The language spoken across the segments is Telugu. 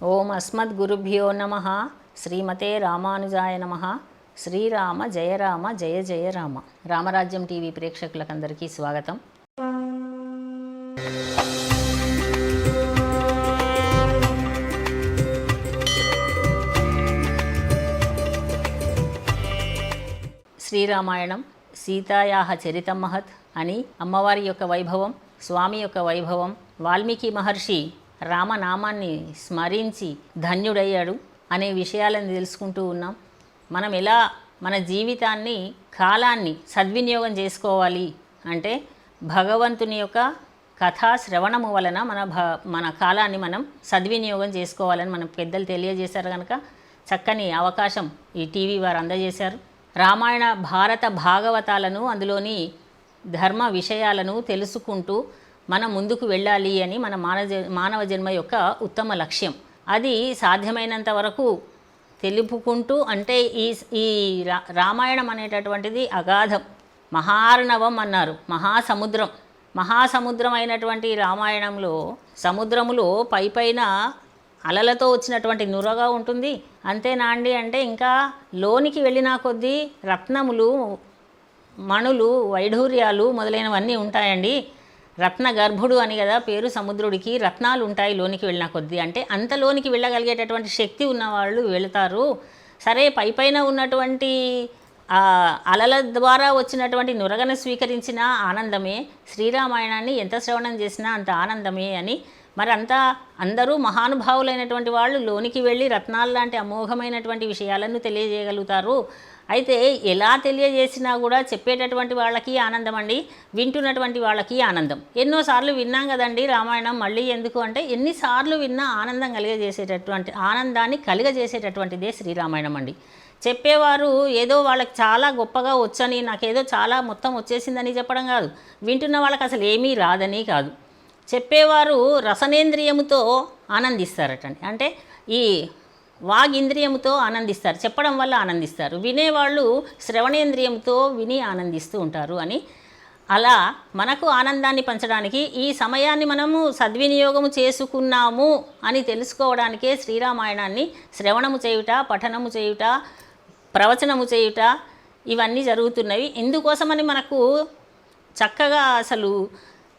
ఓం అస్మద్గురుభ్యో నమ. శ్రీమతే రామానుజాయ నమ. శ్రీరామ జయ రామ జయ జయ రామ. రామరాజ్యం టీవీ ప్రేక్షకులకందరికీ స్వాగతం. శ్రీరామాయణం సీతాయాహ చరితం మహత్ అని అమ్మవారి యొక్క వైభవం స్వామి యొక్క వైభవం వాల్మీకి మహర్షి రామనామాన్ని స్మరించి ధన్యుడయ్యాడు అనే విషయాలను తెలుసుకుంటూ ఉన్నాం. మనం ఎలా మన జీవితాన్ని కాలాన్ని సద్వినియోగం చేసుకోవాలి అంటే భగవంతుని యొక్క కథా శ్రవణము వలన మన భ మన కాలాన్ని మనం సద్వినియోగం చేసుకోవాలని మన పెద్దలు తెలియజేశారు కనుక చక్కని అవకాశం ఈ టీవీ వారు అందజేశారు. రామాయణ భారత భాగవతాలను అందులోని ధర్మ విషయాలను తెలుసుకుంటూ మనం ముందుకు వెళ్ళాలి అని మన మానవ మానవ జన్మ యొక్క ఉత్తమ లక్ష్యం. అది సాధ్యమైనంత వరకు తెలుపుకుంటూ అంటే ఈ ఈ రా రామాయణం అనేటటువంటిది అగాధం మహార్ణవం అన్నారు మహాసముద్రం. మహాసముద్రం అయినటువంటి రామాయణంలో సముద్రములో పై పైన అలలతో వచ్చినటువంటి నురగా ఉంటుంది. అంతేనా అండి? అంటే ఇంకా లోనికి వెళ్ళినా కొద్దీ రత్నములు మణులు వైఢూర్యాలు మొదలైనవన్నీ ఉంటాయండి. రత్న గర్భుడు అని కదా పేరు సముద్రుడికి రత్నాలు ఉంటాయి లోనికి వెళ్ళిన కొద్దీ. అంటే అంత లోనికి వెళ్ళగలిగేటటువంటి శక్తి ఉన్నవాళ్ళు వెళతారు. సరే పై పైన ఉన్నటువంటి అలల ద్వారా వచ్చినటువంటి నురగను స్వీకరించిన ఆనందమే. శ్రీరామాయణాన్ని ఎంత శ్రవణం చేసినా అంత ఆనందమే అని. మరి అంతా అందరూ మహానుభావులైనటువంటి వాళ్ళు లోనికి వెళ్ళి రత్నాలు లాంటి అమోఘమైనటువంటి విషయాలను తెలియజేయగలుగుతారు. అయితే ఎలా తెలియజేసినా కూడా చెప్పేటటువంటి వాళ్ళకి ఆనందం అండి వింటున్నటువంటి వాళ్ళకి ఆనందం. ఎన్నోసార్లు విన్నాం కదండి రామాయణం మళ్ళీ ఎందుకు అంటే ఎన్నిసార్లు విన్నా ఆనందం కలిగజేసేటటువంటి ఆనందాన్ని కలిగజేసేటటువంటిదే శ్రీరామాయణం అండి. చెప్పేవారు ఏదో వాళ్ళకి చాలా గొప్పగా వచ్చని నాకేదో చాలా మొత్తం వచ్చేసిందని చెప్పడం కాదు. వింటున్న వాళ్ళకి అసలు ఏమీ రాదని కాదు. చెప్పేవారు రసనేంద్రియముతో ఆనందిస్తారటండి. అంటే ఈ వాగింద్రియంతో ఆనందిస్తారు. చెప్పడం వల్ల ఆనందిస్తారు. వినేవాళ్ళు శ్రవణేంద్రియంతో విని ఆనందిస్తూ ఉంటారు అని. అలా మనకు ఆనందాన్ని పంచడానికి ఈ సమయాన్ని మనము సద్వినియోగము చేసుకున్నాము అని తెలుసుకోవడానికే శ్రీరామాయణాన్ని శ్రవణము చేయుట పఠనము చేయుట ప్రవచనము చేయుట ఇవన్నీ జరుగుతున్నవి. ఇందుకోసమని మనకు చక్కగా అసలు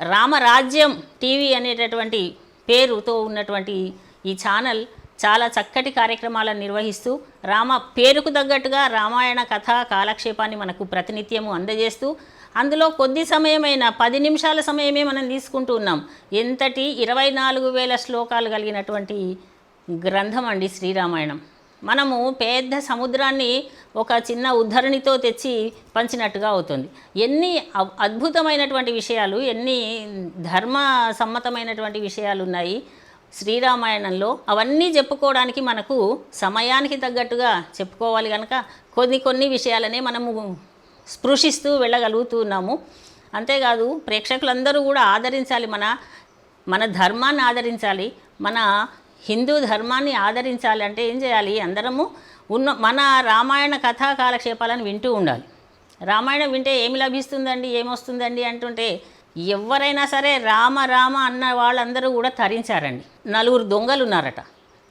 రామరాజ్యం టీవీ అనేటటువంటి పేరుతో ఉన్నటువంటి ఈ ఛానల్ చాలా చక్కటి కార్యక్రమాలను నిర్వహిస్తూ రామ పేరుకు తగ్గట్టుగా రామాయణ కథ కాలక్షేపాన్ని మనకు ప్రతినిత్యము అందజేస్తూ అందులో కొద్ది సమయమైన పది నిమిషాల సమయమే మనం తీసుకుంటూ ఉన్నాం. ఎంతటి ఇరవై నాలుగు వేల శ్లోకాలు కలిగినటువంటి గ్రంథం అండి శ్రీరామాయణం. మనము పెద్ద సముద్రాన్ని ఒక చిన్న ఉద్ధరణితో తెచ్చి పంచినట్టుగా అవుతుంది. ఎన్ని అద్భుతమైనటువంటి విషయాలు ఎన్ని ధర్మ సమ్మతమైనటువంటి విషయాలు ఉన్నాయి. శ్రీరామాయణంలో అవన్నీ చెప్పుకోవడానికి మనకు సమయానికి తగ్గట్టుగా చెప్పుకోవాలి కనుక కొన్ని కొన్ని విషయాలనే మనము స్పృశిస్తూ వెళ్ళగలుగుతున్నాము. అంతేకాదు ప్రేక్షకులందరూ కూడా ఆదరించాలి మన మన ధర్మాన్ని ఆదరించాలి మన హిందూ ధర్మాన్ని ఆదరించాలి అంటే ఏం చేయాలి? అందరము ఉన్న మన రామాయణ కథా కాలక్షేపాలను వింటూ ఉండాలి. రామాయణం వింటే ఏమి లభిస్తుందండి? ఏమొస్తుందండి? అంటుంటే ఎవరైనా సరే రామ రామ అన్న వాళ్ళందరూ కూడా తరించారండి. నలుగురు దొంగలు ఉన్నారట.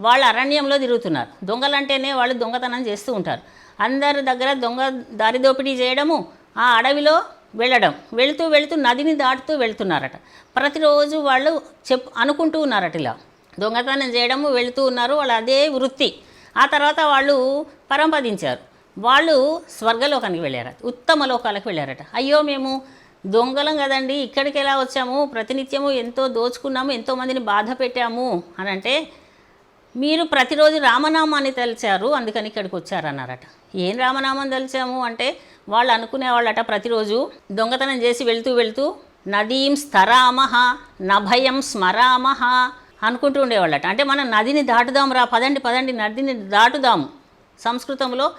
వాళ్ళు అరణ్యంలో తిరుగుతున్నారు. దొంగలంటేనే వాళ్ళు దొంగతనం చేస్తూ ఉంటారు. అందరి దగ్గర దొంగ దారి దోపిడీ చేయడము ఆ అడవిలో వెళ్ళడం వెళుతూ వెళుతూ నదిని దాటుతూ వెళ్తున్నారట. ప్రతిరోజు వాళ్ళు చెప్ అనుకుంటూ ఉన్నారట ఇలా. దొంగతనం చేయడము వెళుతూ ఉన్నారు. వాళ్ళు అదే వృత్తి. ఆ తర్వాత వాళ్ళు పరంపదించారు. వాళ్ళు స్వర్గలోకానికి వెళ్ళారట. ఉత్తమ లోకాలకు వెళ్ళారట. అయ్యో మేము దొంగలం కదండి. ఇక్కడికి ఎలా వచ్చాము? ప్రతినిత్యము ఎంతో దోచుకున్నాము ఎంతోమందిని బాధ పెట్టాము అని అంటే మీరు ప్రతిరోజు రామనామాన్ని తెలిచారు అందుకని ఇక్కడికి వచ్చారన్నారట. ఏం రామనామం తెలిసాము అంటే వాళ్ళు అనుకునేవాళ్ళట ప్రతిరోజు దొంగతనం చేసి వెళ్తూ వెళ్తూ నదీం స్థరామహ నభయం స్మరామహ అనుకుంటూ ఉండేవాళ్ళట. అంటే మనం నదిని దాటుదాం రా పదండి పదండి నదిని దాటుదాము. సంస్కృతంలో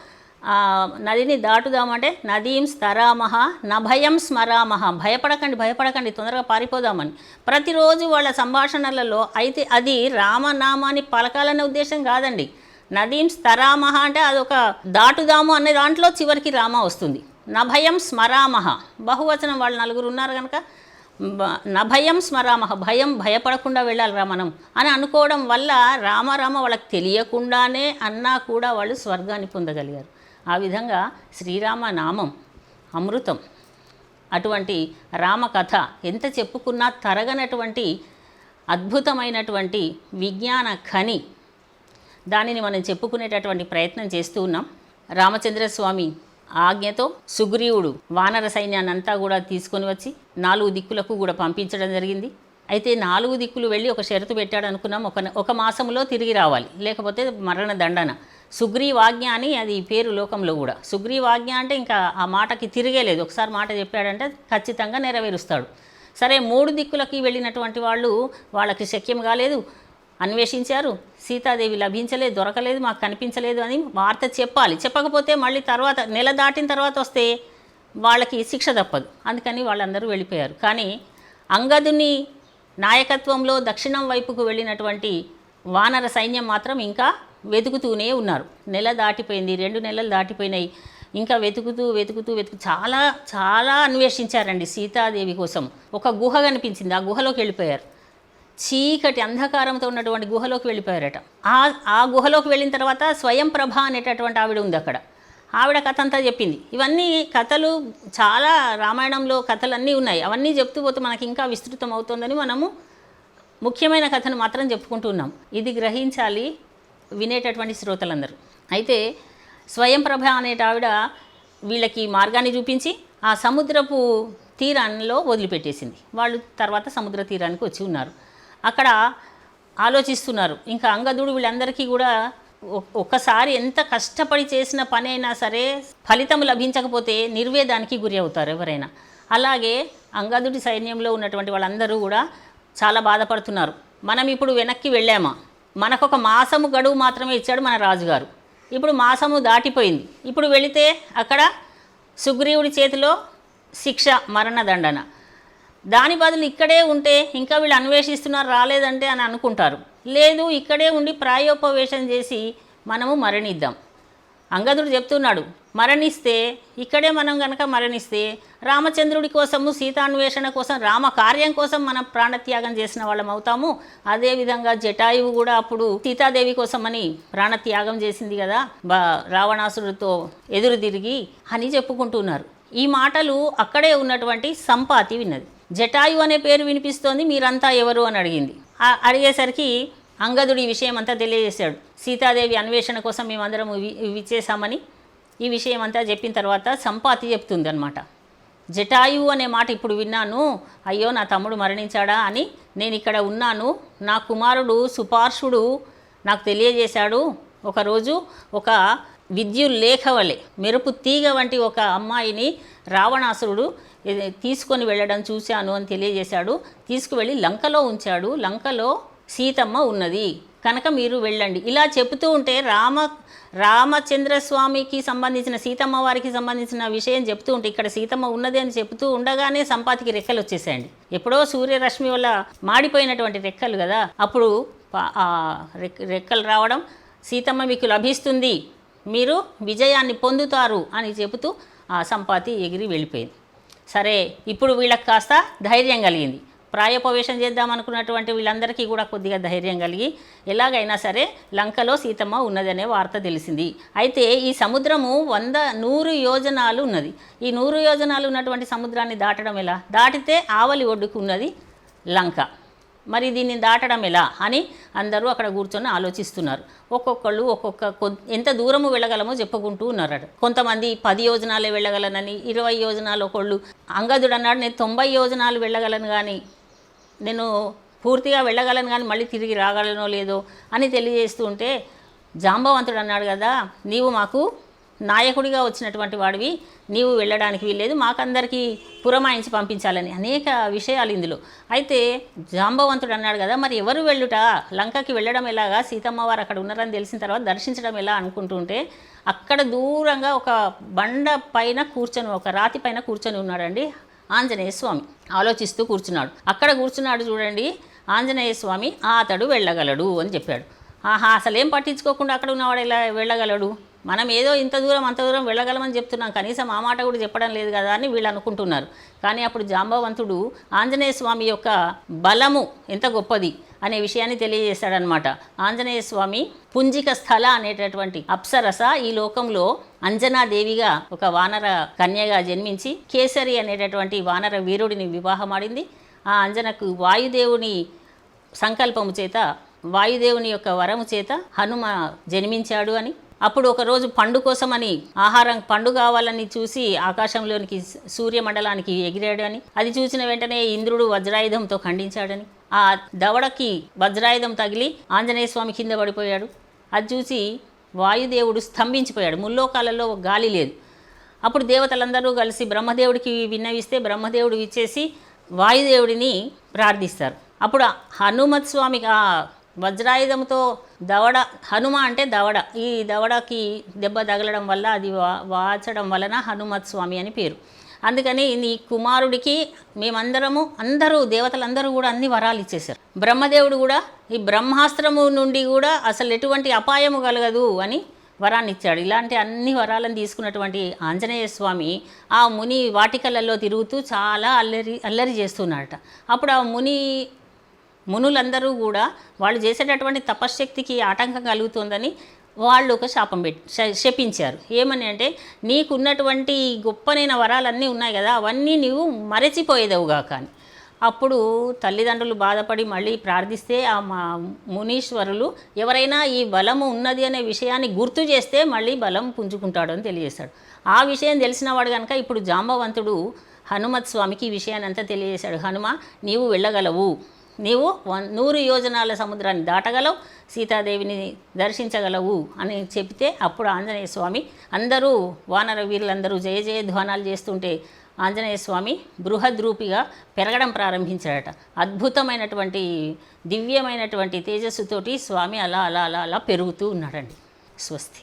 నదిని దాటుదామంటే నదీం స్తరామహ నభయం స్మరామహ. భయపడకండి భయపడకండి తొందరగా పారిపోదామని. ప్రతిరోజు వాళ్ళ సంభాషణలలో అయితే అది రామనామాన్ని పలకాలనే ఉద్దేశం కాదండి. నదీం స్తరామహ అంటే అదొక దాటుదాము అనే దాంట్లో చివరికి రామ వస్తుంది. నభయం స్మరామహ. బహువచనం వాళ్ళు నలుగురు ఉన్నారు కనుక నభయం స్మరామహ. భయం స్మరామ భయం భయపడకుండా వెళ్ళాలిరా మనం అని అనుకోవడం వల్ల రామరామ వాళ్ళకి తెలియకుండానే అన్నా కూడా వాళ్ళు స్వర్గాన్ని పొందగలిగారు. ఆ విధంగా శ్రీరామ నామం అమృతం అటువంటి రామకథ ఎంత చెప్పుకున్నా తరగనటువంటి అద్భుతమైనటువంటి విజ్ఞాన ఖని. దానిని మనం చెప్పుకునేటటువంటి ప్రయత్నం చేస్తూ ఉన్నాం. రామచంద్రస్వామి ఆజ్ఞతో సుగ్రీవుడు వానర సైన్యాన్ని అంతా కూడా తీసుకొని వచ్చి నాలుగు దిక్కులకు కూడా పంపించడం జరిగింది. అయితే నాలుగు దిక్కులు వెళ్ళి ఒక షరతు పెట్టాడు అనుకున్నాం ఒక ఒక మాసంలో తిరిగి రావాలి. లేకపోతే మరణ దండన. సుగ్రీవాజ్ఞ అని అది పేరు లోకంలో కూడా. సుగ్రీవాజ్ఞ అంటే ఇంకా ఆ మాటకి తిరిగే లేదు. ఒకసారి మాట చెప్పాడంటే ఖచ్చితంగా నెరవేరుస్తాడు. సరే మూడు దిక్కులకి వెళ్ళినటువంటి వాళ్ళు వాళ్ళకి శక్యం కాలేదు అన్వేషించారు. సీతాదేవి లభించలేదు దొరకలేదు మాకు కనిపించలేదు అని వార్త చెప్పాలి. చెప్పకపోతే మళ్ళీ తర్వాత నెల దాటిన తర్వాత వస్తే వాళ్ళకి శిక్ష తప్పదు. అందుకని వాళ్ళందరూ వెళ్ళిపోయారు. కానీ అంగదుని నాయకత్వంలో దక్షిణం వైపుకు వెళ్ళినటువంటి వానర సైన్యం మాత్రం ఇంకా వెతుకుతూనే ఉన్నారు. నెల దాటిపోయింది రెండు నెలలు దాటిపోయినాయి. ఇంకా వెతుకుతూ వెతుకుతూ వెతుకు చాలా చాలా అన్వేషించారండి సీతాదేవి కోసం. ఒక గుహ కనిపించింది ఆ గుహలోకి వెళ్ళిపోయారు. చీకటి అంధకారంతో ఉన్నటువంటి గుహలోకి వెళ్ళిపోయారట. ఆ ఆ గుహలోకి వెళ్ళిన తర్వాత స్వయం ప్రభ అనేటటువంటి ఆవిడ ఉంది అక్కడ. ఆవిడ కథ అంతా చెప్పింది. ఇవన్నీ కథలు చాలా రామాయణంలో కథలు అన్నీ ఉన్నాయి. అవన్నీ చెప్తూ పోతే మనకి ఇంకా విస్తృతం అవుతుందని మనము ముఖ్యమైన కథను మాత్రం చెప్పుకుంటూ ఉన్నాం. ఇది గ్రహించాలి వినేటటువంటి శ్రోతలందరూ. అయితే స్వయం ప్రభ అనేట ఆవిడ వీళ్ళకి మార్గాన్ని చూపించి ఆ సముద్రపు తీరాల్లో వదిలిపెట్టేసింది. వాళ్ళు తర్వాత సముద్ర తీరానికి వచ్చి ఉన్నారు. అక్కడ ఆలోచిస్తున్నారు. ఇంకా అంగదుడు వీళ్ళందరికీ కూడా ఒ- ఒక్కసారి ఎంత కష్టపడి చేసిన పని అయినా సరే ఫలితం లభించకపోతే నిర్వేదానికి గురి అవుతారు ఎవరైనా. అలాగే అంగదుడి సైన్యంలో ఉన్నటువంటి వాళ్ళందరూ కూడా చాలా బాధపడుతున్నారు. మనం ఇప్పుడు వెనక్కి వెళ్ళామా? మనకొక మాసము గడువు మాత్రమే ఇచ్చాడు మన రాజుగారు. ఇప్పుడు మాసము దాటిపోయింది. ఇప్పుడు వెళితే అక్కడ సుగ్రీవుడి చేతిలో శిక్ష మరణదండన దాని బదులు ఇక్కడే ఉంటే ఇంకా వీళ్ళు అన్వేషిస్తున్నారు రాలేదంటే అని అనుకుంటారు. లేదు ఇక్కడే ఉండి ప్రాయోపవేశం చేసి మనము మరణిద్దాం. అంగదుడు చెప్తున్నాడు మరణిస్తే ఇక్కడే మనం గనక మరణిస్తే రామచంద్రుడి కోసము సీతాన్వేషణ కోసం రామ కార్యం కోసం మనం ప్రాణత్యాగం చేసిన వాళ్ళం అవుతాము. అదేవిధంగా జటాయువు కూడా అప్పుడు సీతాదేవి కోసమని ప్రాణత్యాగం చేసింది కదా బా రావణాసురుడితో ఎదురు తిరిగి అని చెప్పుకుంటున్నారు. ఈ మాటలు అక్కడే ఉన్నటువంటి సంపాతి విన్నది. జటాయు అనే పేరు వినిపిస్తోంది మీరంతా ఎవరు అని అడిగింది. అడిగేసరికి అంగదుడు ఈ విషయం అంతా తెలియజేశాడు. సీతాదేవి అన్వేషణ కోసం మేమందరం ఇవి ఈ విషయం అంతా చెప్పిన తర్వాత సంపాతి చెప్తుంది అనమాట జటాయువు అనే మాట ఇప్పుడు విన్నాను. అయ్యో నా తమ్ముడు మరణించాడా అని నేను ఇక్కడ ఉన్నాను. నా కుమారుడు సుపార్షుడు నాకు తెలియజేశాడు. ఒకరోజు ఒక విద్యుల్లేఖ వలె మెరుపు తీగ వంటి ఒక అమ్మాయిని రావణాసురుడు తీసుకొని వెళ్ళడం చూశాను అని తెలియజేశాడు. తీసుకువెళ్ళి లంకలో ఉంచాడు. లంకలో సీతమ్మ ఉన్నది. కనుక మీరు వెళ్ళండి. ఇలా చెబుతూ ఉంటే రామ రామచంద్రస్వామికి సంబంధించిన సీతమ్మ వారికి సంబంధించిన విషయం చెప్తూ ఉంటే ఇక్కడ సీతమ్మ ఉన్నది అని చెప్తూ ఉండగానే సంపాతికి రెక్కలు వచ్చేసాయండి ఎప్పుడో సూర్యరశ్మి వల్ల మాడిపోయినటువంటి రెక్కలు కదా. అప్పుడు రెక్కలు రావడం సీతమ్మ మీకు లభిస్తుంది. మీరు విజయాన్ని పొందుతారు అని చెబుతూ ఆ సంపాతి ఎగిరి వెళ్ళిపోయింది. సరే ఇప్పుడు వీళ్ళకి కాస్త ధైర్యం కలిగింది. ప్రాయోపవేశం చేద్దాం అనుకున్నటువంటి వీళ్ళందరికీ కూడా కొద్దిగా ధైర్యం కలిగి ఎలాగైనా సరే లంకలో సీతమ్మ ఉన్నదనే వార్త తెలిసింది. అయితే ఈ సముద్రము వంద నూరు యోజనాలు ఉన్నది. ఈ నూరు యోజనాలు ఉన్నటువంటి సముద్రాన్ని దాటడం ఎలా? దాటితే ఆవలి ఒడ్డుకు ఉన్నది లంక. మరి దీన్ని దాటడం ఎలా అని అందరూ అక్కడ కూర్చొని ఆలోచిస్తున్నారు. ఒక్కొక్కళ్ళు ఒక్కొక్క ఎంత దూరము వెళ్ళగలమో చెప్పుకుంటూ ఉన్నారు కొంతమంది పది యోజనాలే వెళ్ళగలనని ఇరవై యోజనాలు ఒకళ్ళు అంగదుడు అన్నాడు నేను తొంభై యోజనాలు వెళ్ళగలను కానీ నేను పూర్తిగా వెళ్ళగలను కానీ మళ్ళీ తిరిగి రాగలనో లేదో అని తెలియజేస్తూ ఉంటే జాంబవంతుడు అన్నాడు కదా నీవు మాకు నాయకుడిగా వచ్చినటువంటి వాడివి నీవు వెళ్ళడానికి వీల్లేదు మాకందరికీ పురమాయించి పంపించాలని. అనేక విషయాలు ఇందులో. అయితే జాంబవంతుడు అన్నాడు కదా మరి ఎవరు వెళ్ళుట? లంకకి వెళ్ళడం ఎలాగా? సీతమ్మ వారు అక్కడ ఉన్నారని తెలిసిన తర్వాత దర్శించడం ఎలా? అనుకుంటుంటే అక్కడ దూరంగా ఒక బండ పైన కూర్చొని ఒక రాతి పైన కూర్చొని ఉన్నాడండి. ఆంజనేయ స్వామి ఆలోచిస్తూ కూర్చున్నాడు. అక్కడ కూర్చున్నాడు చూడండి ఆంజనేయ స్వామి "ఆ, అతడు వెళ్ళగలడు అని చెప్పాడు. ఆహా అసలు ఏం పట్టించుకోకుండా అక్కడ ఉన్నవాడు ఎలా వెళ్ళగలడు? మనం ఏదో ఇంత దూరం అంత దూరం వెళ్ళగలమని చెప్తున్నాం. కనీసం ఆ మాట కూడా చెప్పడం లేదు కదా అని వీళ్ళు అనుకుంటున్నారు. కానీ అప్పుడు జాంబవంతుడు ఆంజనేయ స్వామి యొక్క బలము ఎంత గొప్పది అనే విషయాన్ని తెలియజేశాడనమాట ఆంజనేయ స్వామి పుంజిక స్థల అనేటటువంటి అప్సరస ఈ లోకంలో అంజనాదేవిగా ఒక వానర కన్యగా జన్మించి కేసరి అనేటటువంటి వానర వీరుడిని వివాహమాడింది. ఆ అంజనకు వాయుదేవుని సంకల్పము చేత వాయుదేవుని యొక్క వరము చేత హనుమ జన్మించాడు అని. అప్పుడు ఒకరోజు పండు కోసమని ఆహారం పండు కావాలని చూసి ఆకాశంలోనికి సూర్యమండలానికి ఎగిరాడు అని. అది చూసిన వెంటనే ఇంద్రుడు వజ్రాయుధంతో ఖండించాడని. ఆ దవడకి వజ్రాయుధం తగిలి ఆంజనేయ స్వామి కింద పడిపోయాడు. అది చూసి వాయుదేవుడు స్తంభించిపోయాడు. ముల్లోకాలలో గాలి లేదు. అప్పుడు దేవతలందరూ కలిసి బ్రహ్మదేవుడికి విన్నవిస్తే బ్రహ్మదేవుడు ఇచ్చేసి వాయుదేవుడిని ప్రార్థిస్తారు. అప్పుడు హనుమత్ స్వామికి ఆ వజ్రాయుధంతో దవడ హనుమ అంటే దవడ. ఈ దవడకి దెబ్బ తగలడం వల్ల అది వా వాచడం వలన హనుమత్ స్వామి అని పేరు. అందుకని నీ కుమారుడికి మేమందరము అందరూ దేవతలందరూ కూడా అన్ని వరాలు ఇచ్చేశారు. బ్రహ్మదేవుడు కూడా ఈ బ్రహ్మాస్త్రము నుండి కూడా అసలు ఎటువంటి అపాయము కలగదు అని వరాన్ని ఇచ్చాడు. ఇలాంటి అన్ని వరాలను తీసుకున్నటువంటి ఆంజనేయ స్వామి ఆ ముని వాటికలలో తిరుగుతూ చాలా అల్లరి అల్లరి చేస్తున్నాడట. అప్పుడు ఆ ముని మునులందరూ కూడా వాళ్ళు చేసేటటువంటి తపశ్శక్తికి ఆటంకం కలుగుతుందని వాళ్ళు ఒక శాపం పెట్టి శపించారు. ఏమని అంటే నీకున్నటువంటి గొప్పనైన వరాలన్నీ ఉన్నాయి కదా అవన్నీ నీవు మరచిపోయేదేవుగా కానీ. అప్పుడు తల్లిదండ్రులు బాధపడి మళ్ళీ ప్రార్థిస్తే ఆ మా మునీశ్వరులు ఎవరైనా ఈ బలము ఉన్నది అనే విషయాన్ని గుర్తు చేస్తే మళ్ళీ బలం పుంజుకుంటాడు అని తెలియజేశాడు ఆ విషయం తెలిసిన వాడు కనుక ఇప్పుడు జాంబవంతుడు హనుమత్ స్వామికి ఈ విషయాన్ని అంతా తెలియజేశాడు. హనుమ నీవు వెళ్ళగలవు. నీవు వన్ నూరు యోజనాల సముద్రాన్ని దాటగలవు సీతాదేవిని దర్శించగలవు అని చెప్తే అప్పుడు ఆంజనేయ స్వామి అందరూ వానర వీరులందరూ జయ జయ ధ్వానాలు చేస్తుంటే ఆంజనేయ స్వామి బృహద్రూపిగా పెరగడం ప్రారంభించాడట. అద్భుతమైనటువంటి దివ్యమైనటువంటి తేజస్సుతోటి స్వామి అలా అలా అలా అలా పెరుగుతూ ఉన్నాడండి. స్వస్తి.